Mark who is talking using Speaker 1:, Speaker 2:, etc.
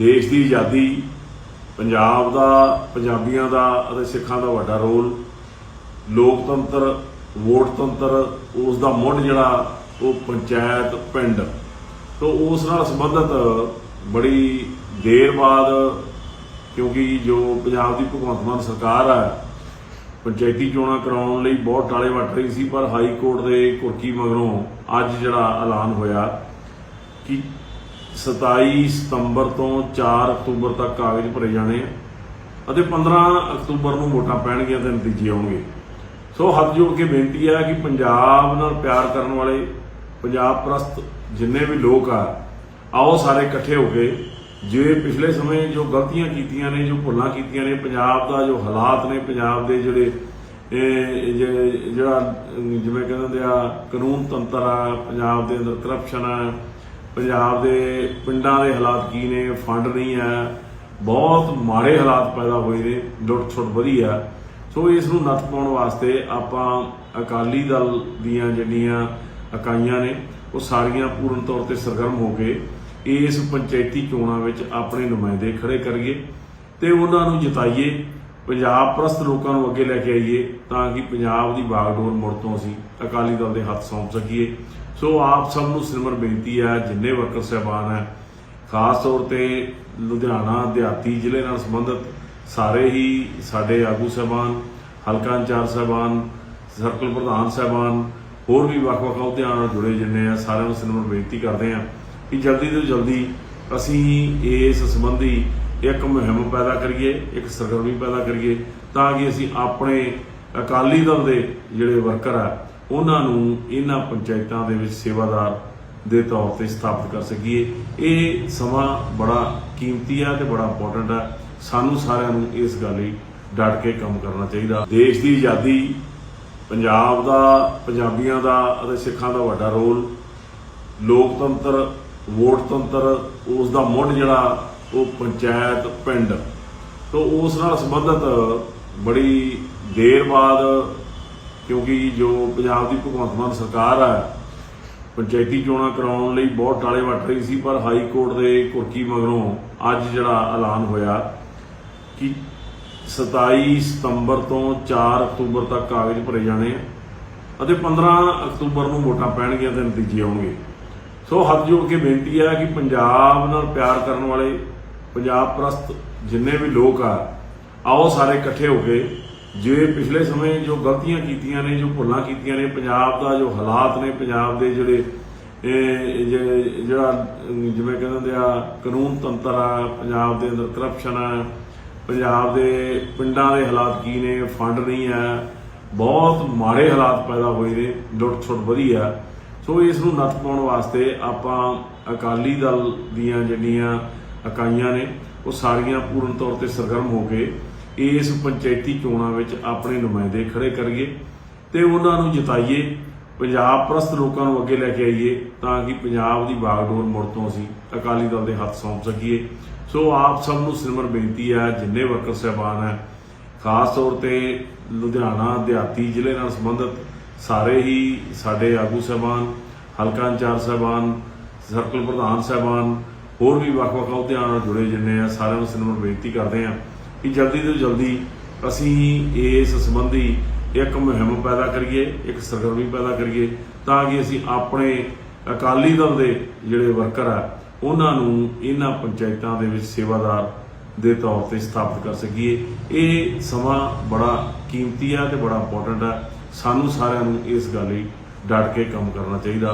Speaker 1: ਦੇਸ਼ ਦੀ ਆਜ਼ਾਦੀ, ਪੰਜਾਬ ਦਾ, ਪੰਜਾਬੀਆਂ ਦਾ ਅਤੇ ਸਿੱਖਾਂ ਦਾ ਵੱਡਾ ਰੋਲ, ਲੋਕਤੰਤਰ, ਵੋਟਤੰਤਰ, ਉਸ ਦਾ ਮੁੱਢ ਜਿਹੜਾ, ਉਹ ਪੰਚਾਇਤ, ਪਿੰਡ। ਤੋਂ ਉਸ ਨਾਲ ਸੰਬੰਧਿਤ ਬੜੀ ਦੇਰ ਬਾਅਦ, ਕਿਉਂਕਿ ਜੋ ਪੰਜਾਬ ਦੀ ਭਗਵੰਤ ਮਾਨ ਸਰਕਾਰ ਹੈ, ਪੰਚਾਇਤੀ ਚੋਣਾਂ ਕਰਾਉਣ ਲਈ ਬਹੁਤ ਟਾਲੇ ਵੱਟ ਰਹੀ ਸੀ, ਪਰ ਹਾਈ ਕੋਰਟ ਦੇ ਕੁਰਕੀ ਮਗਰੋਂ ਅੱਜ ਜਿਹੜਾ ਐਲਾਨ ਹੋਇਆ ਕਿ 27 ਸਤੰਬਰ ਤੋਂ 4 ਅਕਤੂਬਰ ਤੱਕ ਕਾਗਜ਼ ਭਰੇ ਜਾਣੇ ਆ ਅਤੇ 15 ਅਕਤੂਬਰ ਨੂੰ ਵੋਟਾਂ ਪੈਣਗੀਆਂ ਤੇ ਨਤੀਜੇ ਆਉਣਗੇ। ਸੋ ਹੱਥ ਜੋੜ ਕੇ ਬੇਨਤੀ ਆ ਕਿ ਪੰਜਾਬ ਨਾਲ ਪਿਆਰ ਕਰਨ ਵਾਲੇ ਪੰਜਾਬ ਪ੍ਰਸਤ ਜਿੰਨੇ ਵੀ ਲੋਕ ਆ, ਆਓ ਸਾਰੇ ਇਕੱਠੇ ਹੋ ਕੇ ਜੇ ਪਿਛਲੇ ਸਮੇਂ ਜੋ ਗਲਤੀਆਂ ਕੀਤੀਆਂ ਨੇ, ਜੋ ਭੁੱਲਾਂ ਕੀਤੀਆਂ ਨੇ, ਪੰਜਾਬ ਦਾ ਜੋ ਹਾਲਾਤ ਨੇ, ਪੰਜਾਬ ਦੇ ਜਿਹੜੇ ਜਿਹੜਾ ਜਿਵੇਂ ਕਹਿੰਦੇ ਹੁੰਦੇ ਆ, ਕਾਨੂੰਨ ਤੰਤਰ ਆ, ਪੰਜਾਬ ਦੇ ਅੰਦਰ ਕਰਪਸ਼ਨ ਆ ਪੰਜਾਬ ਦੇ ਪਿੰਡਾਂ ਦੇ ਹਾਲਾਤ ਕੀ ਨੇ, ਫੰਡ ਨਹੀਂ ਹੈ, ਬਹੁਤ ਮਾੜੇ ਹਾਲਾਤ ਪੈਦਾ ਹੋਏ ਨੇ, ਲੁੱਟ ਛੁੱਟ ਵਧੀ ਆ। ਸੋ ਇਸ ਨੂੰ ਨੱਥ ਪਾਉਣ ਵਾਸਤੇ ਆਪਾਂ ਅਕਾਲੀ ਦਲ ਦੀਆਂ ਜਿਹੜੀਆਂ ਇਕਾਈਆਂ ਨੇ, ਉਹ ਸਾਰੀਆਂ ਪੂਰਨ ਤੌਰ ਤੇ ਸਰਗਰਮ ਹੋ ਕੇ ਇਸ ਪੰਚਾਇਤੀ ਚੋਣਾਂ ਵਿੱਚ ਆਪਣੇ ਨੁਮਾਇੰਦੇ ਖੜੇ ਕਰੀਏ ਤੇ ਉਹਨਾਂ ਨੂੰ ਜਿਤਾਈਏ, ਪੰਜਾਬ ਪ੍ਰਸਤ ਲੋਕਾਂ ਨੂੰ ਅੱਗੇ ਲੈ ਕੇ ਆਈਏ ਤਾਂ ਕਿ ਪੰਜਾਬ ਦੀ ਬਾਗਡੋਰ ਮੁੜ ਤੋਂ ਅਸੀਂ ਅਕਾਲੀ ਦਲ ਦੇ ਹੱਥ ਸੌਂਪ ਸਕੀਏ। ਸੋ ਆਪ ਸਭ ਨੂੰ ਸਿਮਰ ਬੇਨਤੀ ਹੈ, ਜਿੰਨੇ ਵਰਕਰ ਸਹਿਬਾਨ ਹੈ, ਖਾਸ ਤੌਰ ਤੇ ਲੁਧਿਆਣਾ, ਦਿਹਾਤੀ ਜ਼ਿਲ੍ਹੇ ਨਾਲ ਸੰਬੰਧਿਤ ਸਾਰੇ ਹੀ ਸਾਡੇ ਆਗੂ ਸਹਿਬਾਨ, ਹਲਕਾ ਇੰਚਾਰਜ ਸਹਿਬਾਨ, ਸਰਕਲ ਪ੍ਰਧਾਨ ਸਹਿਬਾਨ, ਹੋਰ ਵੀ ਵੱਖ-ਵੱਖ ਅਹੁਦਿਆਂ ਨਾਲ ਜੁੜੇ ਜਿੰਨੇ ਆ, ਸਾਰਿਆਂ ਨੂੰ ਸਿਮਰ ਬੇਨਤੀ ਕਰਦੇ ਆ ਕਿ ਜਲਦੀ ਤੋਂ ਜਲਦੀ ਅਸੀਂ ਇਸ ਸੰਬੰਧੀ ਇੱਕ ਮੁਹਿੰਮ ਪੈਦਾ ਕਰੀਏ, ਇੱਕ ਸਰਗਰਮੀ ਪੈਦਾ ਕਰੀਏ, ਤਾਂ ਕਿ ਅਸੀਂ ਆਪਣੇ ਅਕਾਲੀ ਦਲ ਦੇ ਜਿਹੜੇ ਵਰਕਰ ਆ ਉਹਨਾਂ ਨੂੰ ਇਹਨਾਂ ਪੰਚਾਇਤਾਂ ਦੇ ਵਿੱਚ ਸੇਵਾਦਾਰ ਦੇ ਤੌਰ ਤੇ ਸਥਾਪਿਤ ਕਰ ਸਕੀਏ। ਇਹ ਸਮਾਂ ਬੜਾ ਕੀਮਤੀ ਆ ਤੇ ਬੜਾ ਇੰਪੋਰਟੈਂਟ ਹੈ ਸਾਨੂੰ ਸਾਰਿਆਂ ਨੂੰ ਇਸ ਗੱਲ ਲਈ ਡਟ ਕੇ ਕੰਮ ਕਰਨਾ ਚਾਹੀਦਾ। ਦੇਸ਼ ਦੀ ਆਜ਼ਾਦੀ ਪੰਜਾਬ ਦਾ, ਪੰਜਾਬੀਆਂ ਦਾ ਅਤੇ ਸਿੱਖਾਂ ਦਾ ਵੱਡਾ ਰੋਲ, ਲੋਕਤੰਤਰ, ਵੋਟਤੰਤਰ, ਉਸ ਦਾ ਮੁੱਢ ਜਿਹੜਾ ਉਹ ਪੰਚਾਇਤ ਪਿੰਡ। ਤੋਂ ਉਸ ਨਾਲ ਸੰਬੰਧਿਤ ਬੜੀ ਦੇਰ ਬਾਅਦ ਕਿਉਂਕਿ ਜੋ ਪੰਜਾਬ ਦੀ ਭਗਵੰਤ ਮਾਨ ਸਰਕਾਰ ਹੈ ਪੰਚਾਇਤੀ ਚੋਣਾਂ ਕਰਾਉਣ ਲਈ ਬਹੁਤ ਟਾਲੇ ਵੱਟ ਰਹੀ ਸੀ, ਪਰ ਹਾਈ ਕੋਰਟ ਦੇ ਕੁਰਕੀ ਮਗਰੋਂ ਅੱਜ ਜਿਹੜਾ ਐਲਾਨ ਹੋਇਆ ਕਿ 27 ਸਤੰਬਰ ਤੋਂ 4 ਅਕਤੂਬਰ ਤੱਕ ਕਾਗਜ਼ ਭਰੇ ਜਾਣੇ ਆ ਅਤੇ 15 ਅਕਤੂਬਰ ਨੂੰ ਵੋਟਾਂ ਪੈਣਗੀਆਂ ਤੇ ਨਤੀਜੇ ਆਉਣਗੇ। ਸੋ ਹੱਥ ਜੋੜ ਕੇ ਬੇਨਤੀ ਹੈ ਕਿ ਪੰਜਾਬ ਨਾਲ ਪਿਆਰ ਕਰਨ ਵਾਲੇ, ਪੰਜਾਬ ਪ੍ਰਸਤ ਜਿੰਨੇ ਵੀ ਲੋਕ ਆ, ਆਓ ਸਾਰੇ ਇਕੱਠੇ ਹੋ ਕੇ ਜੇ ਪਿਛਲੇ ਸਮੇਂ ਜੋ ਗਲਤੀਆਂ ਕੀਤੀਆਂ ਨੇ, ਜੋ ਭੁੱਲਾਂ ਕੀਤੀਆਂ ਨੇ, ਪੰਜਾਬ ਦਾ ਜੋ ਹਾਲਾਤ ਨੇ, ਪੰਜਾਬ ਦੇ ਜਿਹੜੇ ਜਿਹੜਾ, ਜਿਵੇਂ ਕਹਿੰਦੇ ਹੁੰਦੇ ਆ, ਕਾਨੂੰਨ ਤੰਤਰ ਆ, ਪੰਜਾਬ ਦੇ ਅੰਦਰ ਕਰਪਸ਼ਨ ਆ, ਪੰਜਾਬ ਦੇ ਪਿੰਡਾਂ ਦੇ ਹਾਲਾਤ ਕੀ ਨੇ, ਫੰਡ ਨਹੀਂ ਹੈ ਬਹੁਤ ਮਾੜੇ ਹਾਲਾਤ ਪੈਦਾ ਹੋਏ ਨੇ ਲੁੱਟ ਛੁੱਟ ਵਧੀ ਆ। ਸੋ ਇਸ ਨੂੰ ਨੱਥ ਪਾਉਣ ਵਾਸਤੇ ਆਪਾਂ ਅਕਾਲੀ ਦਲ ਦੀਆਂ ਜਿਹੜੀਆਂ ਇਕਾਈਆਂ ਨੇ, ਉਹ ਸਾਰੀਆਂ ਪੂਰਨ ਤੌਰ ਤੇ ਸਰਗਰਮ ਹੋ ਕੇ ਇਸ ਪੰਚਾਇਤੀ ਚੋਣਾਂ ਵਿੱਚ ਆਪਣੇ ਨੁਮਾਇੰਦੇ ਖੜੇ ਕਰੀਏ ਤੇ ਉਹਨਾਂ ਨੂੰ ਜਿਤਾਈਏ, ਪੰਜਾਬ ਪ੍ਰਸਤ ਲੋਕਾਂ ਨੂੰ ਅੱਗੇ ਲੈ ਕੇ ਆਈਏ ਤਾਂ ਕਿ ਪੰਜਾਬ ਦੀ ਬਾਗਡੋਰ ਮੁੜ ਤੋਂ ਅਸੀਂ ਅਕਾਲੀ ਦਲ ਦੇ ਹੱਥ ਸੌਂਪ ਸਕੀਏ। ਸੋ ਆਪ ਸਭ ਨੂੰ ਸਿਮਰ ਬੇਨਤੀ ਹੈ, ਜਿੰਨੇ ਵਰਕਰ ਸਹਿਬਾਨ ਹੈ, ਖਾਸ ਤੌਰ ਤੇ ਲੁਧਿਆਣਾ, ਦਿਹਾਤੀ ਜ਼ਿਲ੍ਹੇ ਨਾਲ ਸੰਬੰਧਿਤ ਸਾਰੇ ਹੀ ਸਾਡੇ ਆਗੂ ਸਹਿਬਾਨ, ਹਲਕਾ ਇੰਚਾਰਜ ਸਹਿਬਾਨ, ਸਰਕਲ ਪ੍ਰਧਾਨ ਸਹਿਬਾਨ, ਹੋਰ ਵੀ ਵੱਖ-ਵੱਖ ਅਹੁਦਿਆਂ ਨਾਲ ਜੁੜੇ ਜਿੰਨੇ ਆ, ਸਾਰਿਆਂ ਨੂੰ ਸਿਮਰ ਬੇਨਤੀ ਕਰਦੇ ਆ ਕਿ ਜਲਦੀ ਤੋਂ ਜਲਦੀ ਅਸੀਂ ਇਸ ਸੰਬੰਧੀ ਇੱਕ ਮੁਹਿੰਮ ਪੈਦਾ ਕਰੀਏ, ਇੱਕ ਸਰਗਰਮੀ ਪੈਦਾ ਕਰੀਏ, ਤਾਂ ਕਿ ਅਸੀਂ ਆਪਣੇ ਅਕਾਲੀ ਦਲ ਦੇ ਜਿਹੜੇ ਵਰਕਰ ਆ, ਉਹਨਾਂ ਨੂੰ ਇਹਨਾਂ ਪੰਚਾਇਤਾਂ ਦੇ ਵਿੱਚ ਸੇਵਾਦਾਰ ਦੇ ਤੌਰ ਤੇ ਸਥਾਪਿਤ ਕਰ ਸਕੀਏ। ਇਹ ਸਮਾਂ ਬੜਾ ਕੀਮਤੀ ਹੈ ਤੇ ਬੜਾ ਇੰਪੋਰਟੈਂਟ ਹੈ ਸਾਨੂੰ ਸਾਰਿਆਂ ਨੂੰ ਇਸ ਗੱਲ ਲਈ ਡਟ ਕੇ ਕੰਮ ਕਰਨਾ ਚਾਹੀਦਾ।